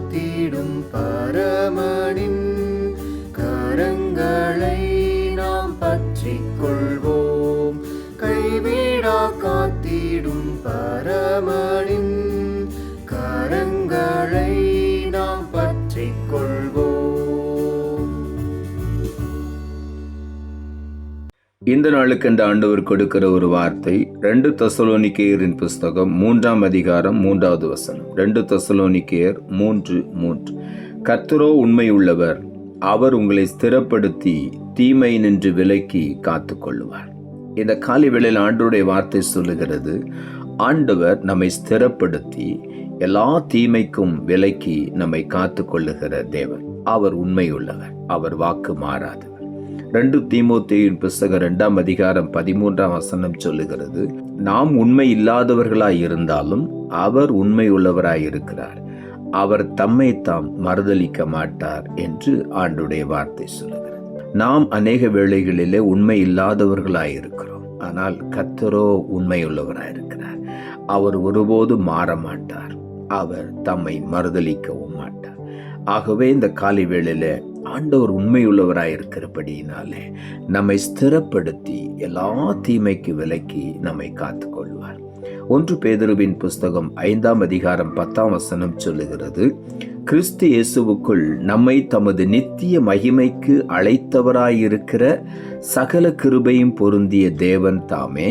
காத்திடும் பரமனின் கரங்களை நாம் பற்றிக் கொள்வோம். கைவிடா காத்திடும் பரமனின் இந்த நாளுக்கென்று ஆண்டவர் கொடுக்கிற ஒரு வார்த்தை ரெண்டு தசலோனிக்கேயரின் புஸ்தகம் மூன்றாம் அதிகாரம் மூன்றாவது வசனம். ரெண்டு தசலோனிக்கேயர் மூன்று மூன்று. கர்த்தரோ உண்மையுள்ளவர் அவர் உங்களை ஸ்திரப்படுத்தி தீமை நின்று விலக்கி காத்து கொள்ளுவார் இந்த காலை வேளையில் ஆண்டவருடைய வார்த்தை சொல்லுகிறது ஆண்டவர் நம்மை ஸ்திரப்படுத்தி எல்லா தீமைக்கும் விலக்கி நம்மை காத்து கொள்ளுகிற தேவன். அவர் உண்மையுள்ளவர் அவர் வாக்கு மாறாதவர். ரெண்டு தீமோத்தேயின் புஸ்தகம் ரெண்டாம் அதிகாரம் பதிமூன்றாம் வசனம் சொல்லுகிறது நாம் உண்மை இல்லாதவர்களாய் இருந்தாலும் அவர் உண்மை உள்ளவராய் இருக்கிறார். அவர் தம்மை தாம் மறுதளிக்க மாட்டார் என்று ஆண்டுடைய வார்த்தை சொல்லுகிறது. நாம் அநேக வேளைகளிலே உண்மை இல்லாதவர்களாய் இருக்கிறோம். ஆனால் கத்தரோ உண்மையுள்ளவராய் இருக்கிறார். அவர் ஒருபோது மாற மாட்டார். அவர் தம்மை மறுதளிக்கவும் மாட்டார். ஆகவே இந்த காலை வேளையில ஆண்டவர் உண்மையுள்ளவராக இருக்கிறபடியினாலே நம்மை ஸ்திரப்படுத்தி எல்லா தீமைக்கு விலக்கி நம்மை காத்துக்கொள்வார். ஒன்று பேதருவின் புஸ்தகம் ஐந்தாம் அதிகாரம் பத்தாம் வசனம் சொல்லுகிறது கிறிஸ்து இயேசுவுக்குள் நம்மை தமது நித்திய மகிமைக்கு அழைத்தவராயிருக்கிற சகல கிருபையும் பொருந்திய தேவன் தாமே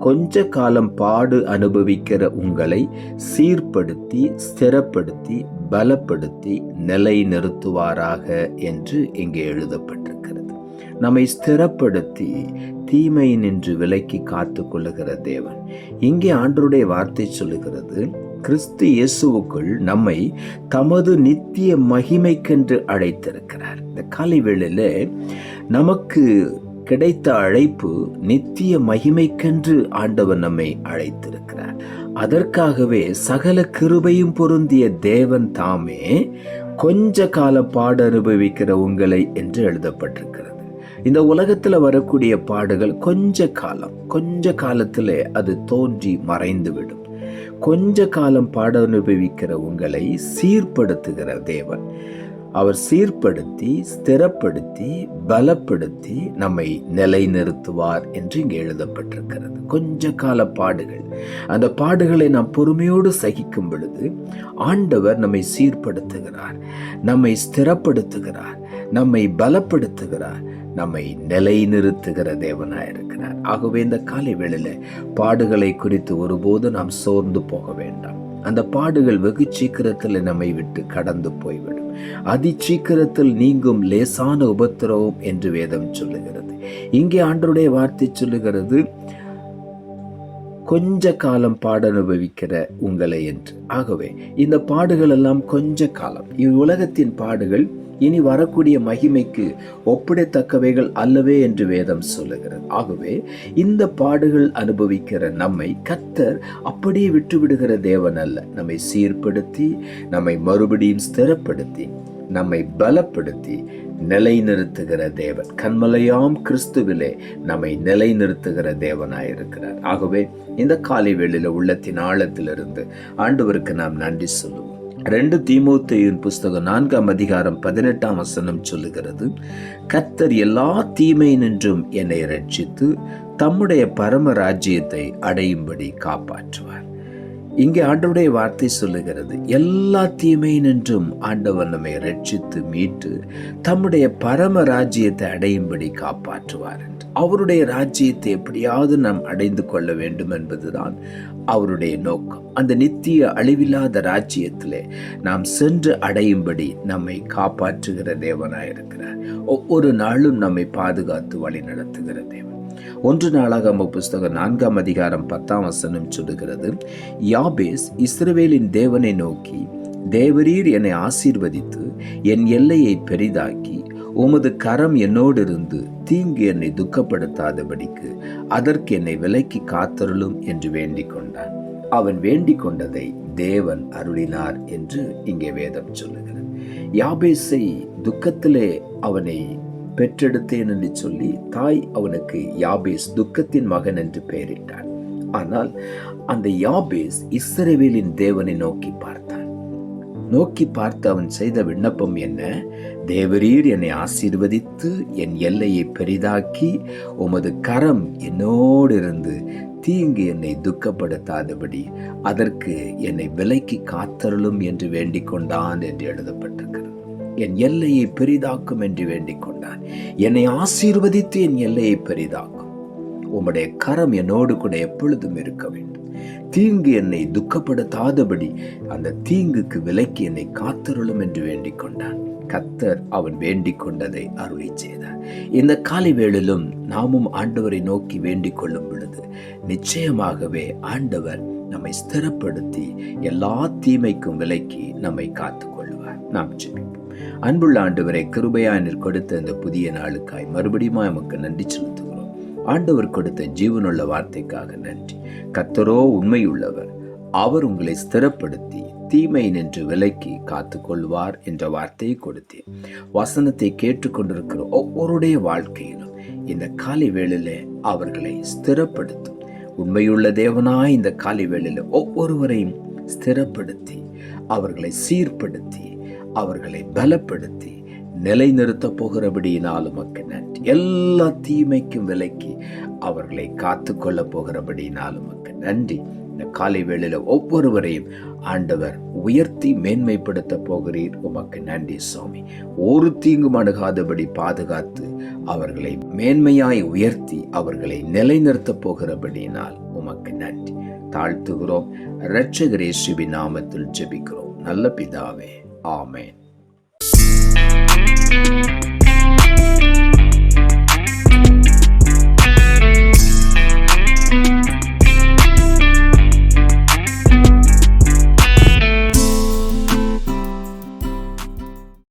கொஞ்ச காலம் பாடு அனுபவிக்கிற உங்களை சீர்படுத்தி ஸ்திரப்படுத்தி பலப்படுத்தி நிலை நிறுத்துவாராக என்று இங்கே எழுதப்பட்டிருக்கிறது. நம்மை ஸ்திரப்படுத்தி தீமை நின்று விலக்கி காத்து கொள்ளுகிற தேவன். இங்கே ஆண்டருடைய வார்த்தை சொல்லுகிறது கிறிஸ்து இயேசுவுக்குள் நம்மை தமது நித்திய மகிமைக்கென்று அழைத்திருக்கிறார். இந்த காலை வேளையில் நமக்கு கிடைத்த அழைப்பு நித்திய மகிமைக்கென்று ஆண்டவர் நம்மை அழைத்திருக்கிறார். அதற்காகவே சகல கிருபையும் பொருந்திய தேவன் தாமே கொஞ்ச கால பாடு அனுபவிக்கிற உங்களை என்று எழுதப்பட்டிருக்கிறது. இந்த உலகத்தில் வரக்கூடிய பாடுகள் கொஞ்ச காலம் கொஞ்ச காலத்திலே அது தோன்றி மறைந்துவிடும். கொஞ்ச காலம் பாட அனுபவிக்கிற உங்களை சீர்படுத்துகிற தேவன். அவர் சீர்படுத்தி ஸ்திரப்படுத்தி பலப்படுத்தி நம்மை நிலைநிறுத்துவார் என்று இங்கே எழுதப்பட்டிருக்கிறது. கொஞ்ச கால பாடுகள். அந்த பாடுகளை நாம் பொறுமையோடு சகிக்கும் பொழுது ஆண்டவர் நம்மை சீர்படுத்துகிறார் நம்மை ஸ்திரப்படுத்துகிறார் நம்மை பலப்படுத்துகிறார் நம்மை நிலைநிறுத்துகிற தேவனாயிருக்கிறார். ஆகவே இந்த காலை வேளையில் பாடுகளை குறித்து ஒருபோது நாம் சோர்ந்து போக வேண்டாம். அந்த பாடுகள் வெகு சீக்கிரத்தில் நம்மை விட்டு கடந்து போய்விடும். அதி சீக்கிரத்தில் நீங்கும் லேசான உபத்திரவம் என்று வேதம் சொல்லுகிறது. இங்கே ஆண்டருடைய வார்த்தை சொல்லுகிறது கொஞ்ச காலம் பாட அனுபவிக்கிற உங்களை என்று. ஆகவே இந்த பாடுகள் எல்லாம் கொஞ்ச காலம். இவ்வுலகத்தின் பாடுகள் இனி வரக்கூடிய மகிமைக்கு ஒப்பிடத்தக்கவைகள் அல்லவே என்று வேதம் சொல்லுகிறது. ஆகவே இந்த பாடுகள் அனுபவிக்கிற நம்மை கத்தர் அப்படியே விட்டுவிடுகிற தேவன் அல்ல. நம்மை சீர்படுத்தி நம்மை மறுபடியும் ஸ்திரப்படுத்தி நம்மை பலப்படுத்தி நிலைநிறுத்துகிற தேவன். கண்மலையாம் கிறிஸ்துவிலே நம்மை நிலைநிறுத்துகிற தேவனாயிருக்கிறார். ஆகவே இந்த காலை வேளையில உள்ளத்தின் ஆழத்திலிருந்து ஆண்டவருக்கு நாம் நன்றி சொல்லுவோம். ரெண்டு தீமோத்தேயின் புஸ்தகம் நான்காம் அதிகாரம் பதினெட்டாம் வசனம் சொல்லுகிறது கர்த்தர் எல்லா தீமை நின்றும் என்னை ரட்சித்து தம்முடைய பரம ராஜ்யத்தை அடையும்படி காப்பாற்றுவார். இங்கே ஆண்டவுடைய வார்த்தை சொல்லுகிறது எல்லா தீமை நின்றும் ஆண்டவர் நம்மை ரட்சித்து மீட்டு தம்முடைய பரம ராஜ்யத்தை அடையும்படி காப்பாற்றுவார். என்று அவருடைய ராஜ்யத்தை எப்படியாவது நாம் அடைந்து கொள்ள வேண்டும் என்பதுதான் அவருடைய நோக்கம். அந்த நித்திய அழிவில்லாத ராஜ்யத்திலே நாம் சென்று அடையும்படி நம்மை காப்பாற்றுகிற தேவனாயிருக்கிறார். ஒவ்வொரு நாளும் நம்மை பாதுகாத்து வழி நடத்துகிற தேவன். ஒன்று நாளாகம புஸ்தகம் நான்காம் அதிகாரம் பத்தாம் வசனம் சொல்லுகிறது யாபேஸ் இஸ்ரவேலின் தேவனை நோக்கி தேவரீர் என்னை ஆசீர்வதித்து என் எல்லையை பெரிதாக்கி உமது கரம் என்னோடு இருந்து தீங்கு என்னை துக்கப்படுத்தாதபடிக்கு அதற்கு என்னை விலைக்கு காத்தருளும் என்று வேண்டிக் கொண்டான். அவன் வேண்டிக் கொண்டதை தேவன் அருளினார் என்று இங்கே வேதம் சொல்லுகிறது. யாபேஸை துக்கத்திலே அவனை பெற்றெடுத்தேன் என்று சொல்லி தாய் அவனுக்கு யாபேஸ் துக்கத்தின் மகன் என்று பெயரிட்டான். ஆனால் அந்த யாபேஸ் இஸ்ரவேலின் தேவனை நோக்கி பார்த்தான். நோக்கி பார்த்து அவன் செய்த விண்ணப்பம் என்ன? தேவரீர் என்னை ஆசீர்வதித்து என் எல்லையை பெரிதாக்கி உமது கரம் என்னோடு இருந்து தீங்கு என்னை துக்கப்படுத்தாதபடி அதற்கு என்னை விலைக்கு காத்தருளும் என்று வேண்டிக் கொண்டான் என்று எழுதப்பட்டிருக்கிறது. என் எல்லையை பெரிதாக்கும் என்று வேண்டிக் கொண்டான் என்னை ஆசீர்வதித்து என் எல்லையை பெரிதாக்கும். உம்முடைய கரம் என்னோடு கூட எப்பொழுதும் இருக்க வேண்டும். தீங்கு என்னை துக்கப்படுத்தாதபடி அந்த தீங்குக்கு விலைக்கு என்னை காத்தருளும் என்று வேண்டிக் கொண்டான் கத்தர் அவன் வேண்டிக் கொண்டதை அருளி செய்தார் இந்த காலை வேளிலும் நாமும் ஆண்டவரை நோக்கி வேண்டிக் கொள்ளும் பொழுது நிச்சயமாகவே ஆண்டவர் நம்மை ஸ்திரப்படுத்தி எல்லா தீமைக்கும் விலைக்கு நம்மை காத்துக் கொள்வார் நாம் ஜெபிப்போம். அன்புள்ள ஆண்டவரை கிருபையானில் கொடுத்த இந்த புதிய நாளுக்காய் மறுபடியும் நமக்கு நன்றி செலுத்துவோம் ஆண்டவர் கொடுத்த ஜீவனுள்ள வார்த்தைக்காக நன்றி. கத்தரோ உண்மையுள்ளவர் அவர் உங்களை ஸ்திரப்படுத்தி தீமை நின்று விலக்கி காத்துக்கொள்வார் என்ற வார்த்தையை கொடுத்தேன். வசனத்தை கேட்டுக்கொண்டிருக்கிற ஒவ்வொருடைய வாழ்க்கையிலும் இந்த காலை வேளையில அவர்களை ஸ்திரப்படுத்தும். உண்மையுள்ள தேவனாய் இந்த காலை வேளையில ஒவ்வொருவரையும் ஸ்திரப்படுத்தி அவர்களை சீர்படுத்தி அவர்களை பலப்படுத்தி நிலைநிறுத்த போகிறபடியினாலும் உமக்கு நன்றி. எல்லா தீமைக்கும் விலக்கி அவர்களை காத்து கொள்ளப் போகிறபடியினாலும் உமக்கு நன்றி. இந்த காலை வேளையில் ஒவ்வொருவரையும் ஆண்டவர் உயர்த்தி மேன்மைப்படுத்த போகிறீர். உமக்கு நன்றி சுவாமி. ஒரு தீங்கும் அணுகாதபடி பாதுகாத்து அவர்களை மேன்மையாய் உயர்த்தி அவர்களை நிலைநிறுத்த போகிறபடியினால் உமக்கு நன்றி. தாழ்த்துகிறோம். இரட்சகரேசுவின் நாமத்தில் ஜெபிக்கிறோம். நல்ல பிதாவே. ஆமேன்.